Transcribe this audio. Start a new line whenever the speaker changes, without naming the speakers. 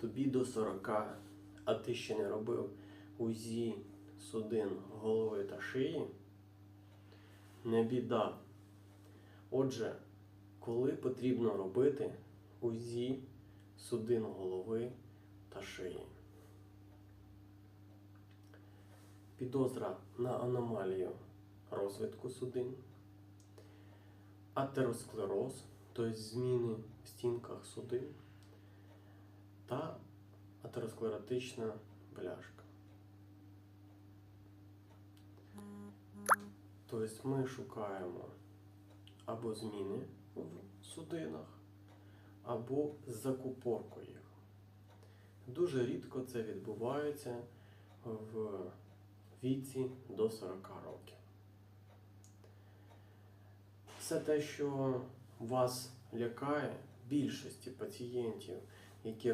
тобі до 40, а ти ще не робив УЗІ судин голови та шиї, не біда. Отже, коли потрібно робити УЗІ судин голови та шиї? Підозра на аномалію розвитку судин, атеросклероз, тобто зміни в стінках судин, та атеросклеротична бляшка. Тобто ми шукаємо або зміни в судинах, або закупорку їх. Дуже рідко це відбувається в віці до 40 років. Все те, що вас лякає, більшості пацієнтів, які